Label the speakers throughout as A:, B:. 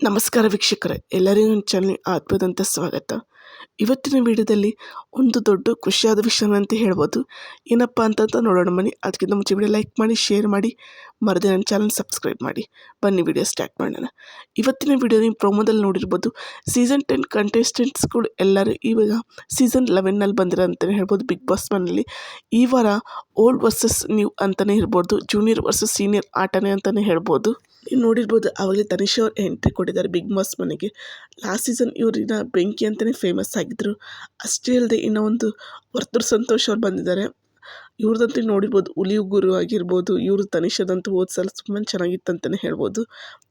A: ನಮಸ್ಕಾರ ವೀಕ್ಷಕರೇ, ಎಲ್ಲರಿಗೂ ಚಾನಲ್ ಅದ್ಭುತ ಸ್ವಾಗತ. ಇವತ್ತಿನ ವಿಡಿಯೋದಲ್ಲಿ ಒಂದು ದೊಡ್ಡ ಖುಷಿಯಾದ ವಿಷಯ ಅಂತ ಹೇಳ್ಬೋದು. ಏನಪ್ಪ ಅಂತಂತ ನೋಡೋಣ ಬನ್ನಿ ಅದಕ್ಕಿಂತ ಮುಂಚೆ ವಿಡಿಯೋ ಲೈಕ್ ಮಾಡಿ, ಶೇರ್ ಮಾಡಿ. ಮರದೇ ನನ್ನ ಚಾನಲ್ ಸಬ್ಸ್ಕ್ರೈಬ್ ಮಾಡಿ. ಬನ್ನಿ ವಿಡಿಯೋ ಸ್ಟಾರ್ಟ್ ಮಾಡೋಣ. ಇವತ್ತಿನ ವಿಡಿಯೋ ನೀವು ಪ್ರೊಮೋದಲ್ಲಿ ನೋಡಿರ್ಬೋದು ಸೀಸನ್ ಟೆನ್ ಕಂಟೆಸ್ಟೆಂಟ್ಸ್ಗಳು ಎಲ್ಲರೂ ಇವಾಗ ಸೀಸನ್ ಲೆವೆನ್ನಲ್ಲಿ ಬಂದಿರೋ ಅಂತಲೇ ಹೇಳ್ಬೋದು ಬಿಗ್ ಬಾಸ್ ಮನೇಲಿ ಈ ವಾರ ಓಲ್ಡ್ ವರ್ಸಸ್ ನ್ಯೂ ಅಂತಲೇ ಇರ್ಬೋದು ಜೂನಿಯರ್ ವರ್ಸಸ್ ಸೀನಿಯರ್ ಆಟನೇ ಅಂತಲೇ ಹೇಳ್ಬೋದು. ನೀವು ನೋಡಿರ್ಬೋದು, ಅವಾಗಲೇ ತನಿಷ್ ಅವ್ರು ಎಂಟ್ರಿ ಕೊಟ್ಟಿದ್ದಾರೆ ಬಿಗ್ ಬಾಸ್ ಮನೆಗೆ. ಲಾಸ್ಟ್ ಸೀಸನ್ ಇವ್ರಿನ ಬೆಂಕಿ ಅಂತಲೇ ಫೇಮಸ್ ಆಗಿದ್ದರು ಅಷ್ಟೇ ಅಲ್ಲದೆ ಇನ್ನೂ ಒಂದು ವರ್ತೂರ್ ಸಂತೋಷ್ ಅವ್ರು ಬಂದಿದ್ದಾರೆ. ಇವ್ರದಂತೂ ನೋಡಿರ್ಬೋದು, ಹುಲಿ ಗುರು ಆಗಿರ್ಬೋದು, ಇವರು ತನಿಷದಂತೂ ಹೋದ ಸಲ ತುಂಬ ಚೆನ್ನಾಗಿತ್ತು ಅಂತಲೇ ಹೇಳ್ಬೋದು.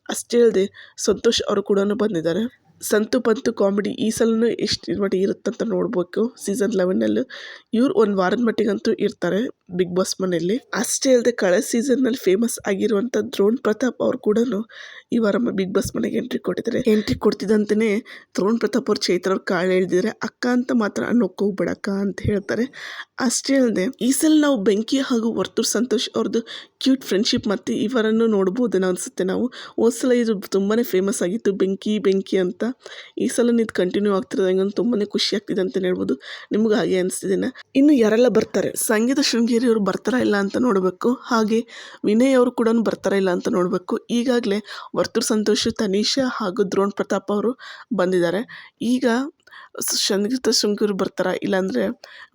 A: ಅಷ್ಟೇ ಅಲ್ಲದೆ ಸಂತೋಷ್ ಅವರು ಕೂಡ ಬಂದಿದ್ದಾರೆ. ಸಂತು ಪಂತು ಕಾಮಿಡಿ ಈ ಸಲನೂ ಎಷ್ಟು ಮಟ್ಟಿಗೆ ಇರುತ್ತಂತ ನೋಡಬೇಕು ಸೀಸನ್ ಲೆವೆನ್ನಲ್ಲೂ ಇವ್ರು ಒಂದು ವಾರದ ಮಟ್ಟಿಗಂತೂ ಇರ್ತಾರೆ ಬಿಗ್ ಬಾಸ್ ಮನೆಯಲ್ಲಿ. ಅಷ್ಟೇ ಅಲ್ಲದೆ ಕಳೆದ ಸೀಸನ್ನಲ್ಲಿ ಫೇಮಸ್ ಆಗಿರುವಂಥ ದ್ರೋಣ್ ಪ್ರತಾಪ್ ಅವ್ರು ಕೂಡ ಈ ವಾರ ಬಿಗ್ ಬಾಸ್ ಮನೆಗೆ ಎಂಟ್ರಿ ಕೊಟ್ಟಿದ್ದಾರೆ. ಎಂಟ್ರಿ ಕೊಡ್ತಿದ್ದಂತೆಯೇ ದ್ರೋಣ್ ಪ್ರತಾಪ್ ಅವ್ರು ಚೈತ್ರ ಅವ್ರು ಕಾಳು ಎಳೆದಿದ್ದಾರೆ. ಅಕ್ಕ ಅಂತ ಮಾತ್ರ ಅನ್ನೋಕ್ಕೋಗ್ಬೇಡಕ್ಕ ಅಂತ ಹೇಳ್ತಾರೆ. ಅಷ್ಟೇ ಅಲ್ಲದೆ ಈ ಸಲ ನಾವು ಬೆಂಕಿ ಹಾಗೂ ವರ್ತೂರ್ ಸಂತೋಷ್ ಅವ್ರದ್ದು ಕ್ಯೂಟ್ ಫ್ರೆಂಡ್ಶಿಪ್ ಮತ್ತು ಇವರನ್ನು ನೋಡ್ಬೋದು ಅನಿಸುತ್ತೆ ನಾವು. ಹೋದ ಇದು ತುಂಬಾ ಫೇಮಸ್ ಆಗಿತ್ತು. ಬೆಂಕಿ ಬೆಂಕಿ ಅಂತ ಈ ಸಲ ಇದು ಕಂಟಿನ್ಯೂ ಆಗ್ತಿರೋದು ತುಂಬಾ ಖುಷಿ ಆಗ್ತಿದೆ ಅಂತಲೇ ಹೇಳ್ಬೋದು. ನಿಮ್ಗೆ ಹಾಗೆ ಅನಿಸ್ತಿದ್ದೇನೆ ಇನ್ನು ಯಾರೆಲ್ಲ ಬರ್ತಾರೆ? ಸಂಗೀತ ಶೃಂಗೇರಿ ಅವರು ಬರ್ತಾರಾ ಇಲ್ಲ ಅಂತ ನೋಡಬೇಕು. ಹಾಗೆ ವಿನಯ್ ಅವರು ಕೂಡ ಬರ್ತಾರಾ ಇಲ್ಲ ಅಂತ ನೋಡಬೇಕು. ಈಗಾಗಲೇ ವರ್ತೂರ್ ಸಂತೋಷ್, ತನೀಷಾ ಹಾಗೂ ದ್ರೋಣ್ ಪ್ರತಾಪ್ ಅವರು ಬಂದಿದ್ದಾರೆ. ಈಗ ಸಂಗೀತ ಶೃಂಗೇರಿ ಬರ್ತಾರಾ, ಇಲ್ಲಾಂದರೆ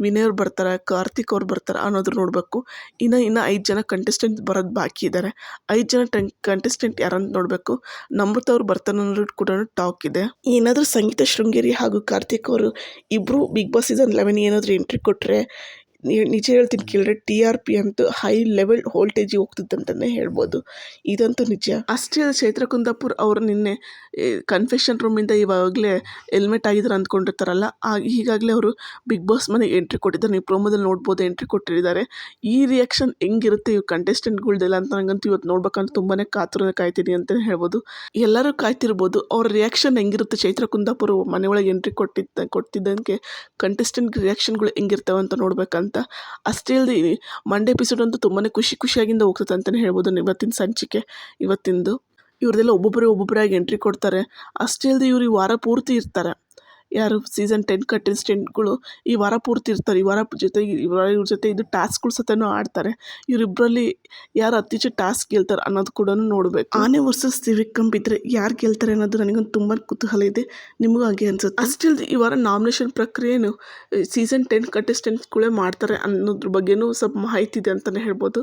A: ವಿನಯ್ ಅವ್ರು ಬರ್ತಾರಾ, ಕಾರ್ತಿಕ್ ಅವ್ರು ಬರ್ತಾರಾ ಅನ್ನೋದ್ರ ನೋಡಬೇಕು. ಇನ್ನು ಇನ್ನು ಐದು ಜನ ಕಂಟೆಸ್ಟೆಂಟ್ ಬರೋದು ಬಾಕಿ ಇದ್ದಾರೆ ಐದು ಜನ ಟೆನ್ ಕಂಟೆಸ್ಟೆಂಟ್ ಯಾರಂತ ನೋಡಬೇಕು. ನಮ್ರತಾ ಅವ್ರು ಬರ್ತಾರೆ ಅನ್ನೋದು ಕೂಡ ಟಾಕ್ ಇದೆ. ಏನಾದರೂ ಸಂಗೀತ ಶೃಂಗೇರಿ ಹಾಗೂ ಕಾರ್ತಿಕ್ ಅವರು ಇಬ್ಬರು ಬಿಗ್ ಬಾಸ್ ಸೀಸನ್ ಲೆವೆನ್ ಏನಾದರೂ ಎಂಟ್ರಿ ಕೊಟ್ಟರೆ ನಿಜ ಹೇಳ್ತೀನಿ ಕೇಳಿದ್ರೆ ಟಿ ಆರ್ ಪಿ ಅಂತೂ ಹೈ ಲೆವೆಲ್ ವೋಲ್ಟೇಜಿಗೆ ಹೋಗ್ತಿದ್ದಂತಲೇ ಹೇಳ್ಬೋದು. ಇದಂತೂ ನಿಜ. ಅಷ್ಟೇ ಚೈತ್ರ ಕುಂದಾಪುರ್ ಅವರು ನಿನ್ನೆ ಕನ್ಫೆಷನ್ ರೂಮಿಂದ ಇವಾಗಲೇ ಹೆಲ್ಮೆಟ್ ಆಗಿದ್ದಾರೆ ಅಂದ್ಕೊಂಡಿರ್ತಾರಲ್ಲ ಈಗಾಗಲೇ ಅವರು ಬಿಗ್ ಬಾಸ್ ಮನೆಗೆ ಎಂಟ್ರಿ ಕೊಟ್ಟಿದ್ದಾರೆ. ನೀವು ಪ್ರೋಮೋದಲ್ಲಿ ನೋಡ್ಬೋದು ಎಂಟ್ರಿ ಕೊಟ್ಟಿದ್ದಾರೆ. ಈ ರಿಯಾಕ್ಷನ್ ಹೆಂಗಿರುತ್ತೆ ಇವು ಕಂಟೆಸ್ಟೆಂಟ್ಗಳ್ದೆಲ್ಲ ಅಂತ ನನಗಂತೂ ಇವತ್ತು ನೋಡ್ಬೇಕಂತ ತುಂಬಾ ಕಾತುರ ಕಾಯ್ತೀನಿ ಅಂತಲೇ ಹೇಳ್ಬೋದು. ಎಲ್ಲರೂ ಕಾಯ್ತಿರ್ಬೋದು, ಅವ್ರ ರಿಯಾಕ್ಷನ್ ಹೆಂಗಿರುತ್ತೆ? ಚೈತ್ರ ಕುಂದಾಪುರ ಮನೆಯೊಳಗೆ ಎಂಟ್ರಿ ಕೊಟ್ಟಿದ್ದ, ಕೊಟ್ಟಿದ್ದಂಗೆ ಕಂಟೆಸ್ಟೆಂಟ್ ರಿಯಾಕ್ಷನ್ಗಳು ಹೆಂಗಿರ್ತವೆ ಅಂತ ನೋಡ್ಬೇಕಂತ. ಅಂತ ಅಷ್ಟೇ ಅಲ್ಲದೆ ಮಂಡೇ ಎಪಿಸೋಡ್ ಅಂತೂ ತುಂಬಾ ಖುಷಿ ಖುಷಿಯಾಗಿಂದ ಹೋಗ್ತದೆ ಅಂತಲೇ ಹೇಳ್ಬೋದು. ಇವತ್ತಿನ ಸಂಚಿಕೆ, ಇವತ್ತಿಂದು ಇವ್ರದೆಲ್ಲ ಒಬ್ಬೊಬ್ಬರೇ ಒಬ್ಬೊಬ್ಬರಾಗಿ ಎಂಟ್ರಿ ಕೊಡ್ತಾರೆ. ಅಷ್ಟೇ ಅಲ್ಲದೆ ಇವ್ರು ವಾರ ಪೂರ್ತಿ ಇರ್ತಾರೆ. ಯಾರು ಸೀಸನ್ ಟೆನ್ ಕಂಟೆಸ್ಟೆಂಟ್ಗಳು ಈ ವಾರ ಪೂರ್ತಿ ಇರ್ತಾರೆ. ಈ ವಾರ ಜೊತೆ ಇವರ ಇವ್ರ ಜೊತೆ ಇದು ಟಾಸ್ಕ್ಗಳು ಸತನೂ ಆಡ್ತಾರೆ. ಇವರಿಬ್ಬರಲ್ಲಿ ಯಾರು ಅತಿ ಹೆಚ್ಚು ಟಾಸ್ಕ್ ಗೆಲ್ತಾರೆ ಅನ್ನೋದು ಕೂಡ ನೋಡಬೇಕು. ಆನೆ ವರ್ಸಸ್ ಸಿವಿಕ್ ಬಿದ್ದರೆ ಯಾರು ಗೆಲ್ತಾರೆ ಅನ್ನೋದು ನನಗೊಂದು ತುಂಬ ಕುತೂಹಲ ಇದೆ. ನಿಮಗೂ ಹಾಗೆ ಅನ್ಸುತ್ತೆ? ಅಷ್ಟೇ ಅಲ್ಲದೆ ಈ ವಾರ ನಾಮಿನೇಷನ್ ಪ್ರಕ್ರಿಯೆನು ಸೀಸನ್ ಟೆನ್ ಕಂಟೆಸ್ಟೆಂಟ್ಸ್ಗಳೇ ಮಾಡ್ತಾರೆ ಅನ್ನೋದ್ರ ಬಗ್ಗೆನೂ ಸ್ವಲ್ಪ ಮಾಹಿತಿ ಇದೆ ಅಂತಲೇ ಹೇಳ್ಬೋದು.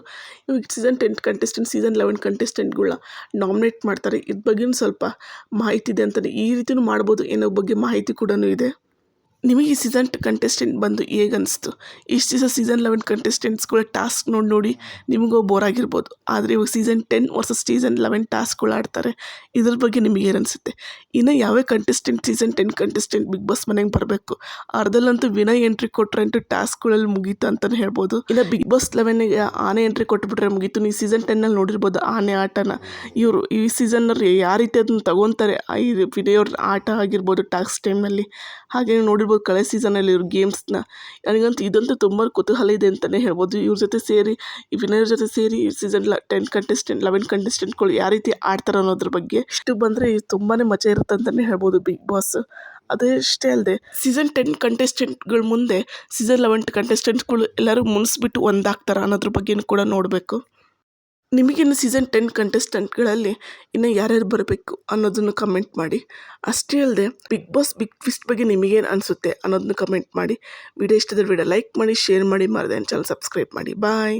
A: ಇವಾಗ season ten contestant season eleven ಕಂಟೆಸ್ಟೆಂಟ್ಗಳ nominate ಮಾಡ್ತಾರೆ. ಇದ್ರ ಬಗ್ಗೆನೂ ಸ್ವಲ್ಪ ಮಾಹಿತಿ ಇದೆ ಅಂತಲೇ ಈ ರೀತಿಯೂ ಮಾಡ್ಬೋದು ಏನೋ ಬಗ್ಗೆ ಮಾಹಿತಿ ಕೂಡ ಇದೆ ನಿಮಗೆ ಈ ಸೀಸನ್ ಕಂಟೆಸ್ಟೆಂಟ್ ಬಂದು ಹೇಗನ್ನಿಸ್ತು ಇಷ್ಟು ದಿವಸ ಸೀಸನ್ ಲೆವೆನ್ ಕಂಟೆಸ್ಟೆಂಟ್ಸ್ಗಳ ಟಾಸ್ಕ್ ನೋಡಿ ನೋಡಿ ನಿಮಗೂ ಬೋರ್ ಆಗಿರ್ಬೋದು. ಆದರೆ ಇವಾಗ season ten versus season eleven ಟಾಸ್ಕ್ಗಳು ಆಡ್ತಾರೆ. ಇದ್ರ ಬಗ್ಗೆ ನಿಮಗೆ ಏನು ಅನಿಸುತ್ತೆ? ಇನ್ನು ಯಾವೇ contestant season ten contestant Bigg Boss ಮನೆಗೆ ಬರಬೇಕು? ಅರ್ಧಲ್ಲಂತೂ ವಿನಯ್ ಎಂಟ್ರಿ ಕೊಟ್ಟರೆ ಅಂತೂ ಟಾಸ್ಕ್ಗಳಲ್ಲಿ ಮುಗೀತು ಅಂತಲೇ ಹೇಳ್ಬೋದು. ಇಲ್ಲ ಬಿಗ್ ಬಾಸ್ ಲೆವೆನ್ಗೆ ಆನೆ ಎಂಟ್ರಿ ಕೊಟ್ಬಿಟ್ರೆ ಮುಗೀತು. ನೀವು ಸೀಸನ್ ಟೆನ್ನಲ್ಲಿ ನೋಡಿರ್ಬೋದು ಆನೆ ಆಟನ. ಇವರು ಈ ಸೀಸನ್ನವ್ರು ಯಾವ ರೀತಿ ಅದನ್ನು ತಗೊತಾರೆ, ಈ ವಿನಯ್ ಅವ್ರ ಆಟ ಆಗಿರ್ಬೋದು ಟಾಸ್ಕ್ ಟೈಮಲ್ಲಿ ಹಾಗೆ ನೋಡಿರ್ಬೋದು ಕಳೆ ಸೀಸನಲ್ಲಿ ಇವ್ರ ಗೇಮ್ಸ್ನ ನನಗಂತೂ ಇದಂತೂ ತುಂಬ ಕುತೂಹಲ ಇದೆ ಅಂತಲೇ ಹೇಳ್ಬೋದು. ಇವ್ರ ಜೊತೆ ಸೇರಿ, ಈ ವಿನರ್ ಜೊತೆ ಸೇರಿ ಸೀಸನ್ ಲ ಟೆನ್ ಕಂಟೆಸ್ಟೆಂಟ್ ಲೆವೆನ್ ಕಂಟೆಸ್ಟೆಂಟ್ಗಳು ಯಾವ ರೀತಿ ಆಡ್ತಾರೆ ಅನ್ನೋದ್ರ ಬಗ್ಗೆ ಇಷ್ಟು ಬಂದರೆ ತುಂಬಾ ಮಜಾ ಇರುತ್ತೆ ಅಂತಲೇ ಹೇಳ್ಬೋದು ಬಿಗ್ ಬಾಸ್. ಅದೇ ಅಷ್ಟೇ ಅಲ್ಲದೆ ಸೀಸನ್ ಟೆನ್ ಕಂಟೆಸ್ಟೆಂಟ್ಗಳ ಮುಂದೆ ಸೀಸನ್ ಲೆವೆನ್ ಕಂಟೆಸ್ಟೆಂಟ್ಗಳು ಎಲ್ಲರೂ ಮುನಿಸ್ಬಿಟ್ಟು ಒಂದಾಗ್ತಾರೆ ಅನ್ನೋದ್ರ ಬಗ್ಗೆನೂ ಕೂಡ ನೋಡಬೇಕು. ನಿಮಗಿನ್ನು ಸೀಸನ್ ಟೆನ್ ಕಂಟೆಸ್ಟೆಂಟ್ಗಳಲ್ಲಿ ಇನ್ನು ಯಾರ್ಯಾರು ಬರಬೇಕು ಅನ್ನೋದನ್ನು ಕಮೆಂಟ್ ಮಾಡಿ. ಅಷ್ಟೇ ಅಲ್ಲದೆ ಬಿಗ್ ಬಾಸ್ ಬಿಗ್ ಫಿಸ್ಟ್ ಬಗ್ಗೆ ನಿಮಗೇನು ಅನಿಸುತ್ತೆ ಅನ್ನೋದನ್ನು ಕಮೆಂಟ್ ಮಾಡಿ. ವಿಡಿಯೋ ಇಷ್ಟದ ವಿಡಿಯೋ ಲೈಕ್ ಮಾಡಿ ಶೇರ್ ಮಾಡಿ, ಮರದೇ ಚಾನಲ್ ಸಬ್ಸ್ಕ್ರೈಬ್ ಮಾಡಿ. ಬಾಯ್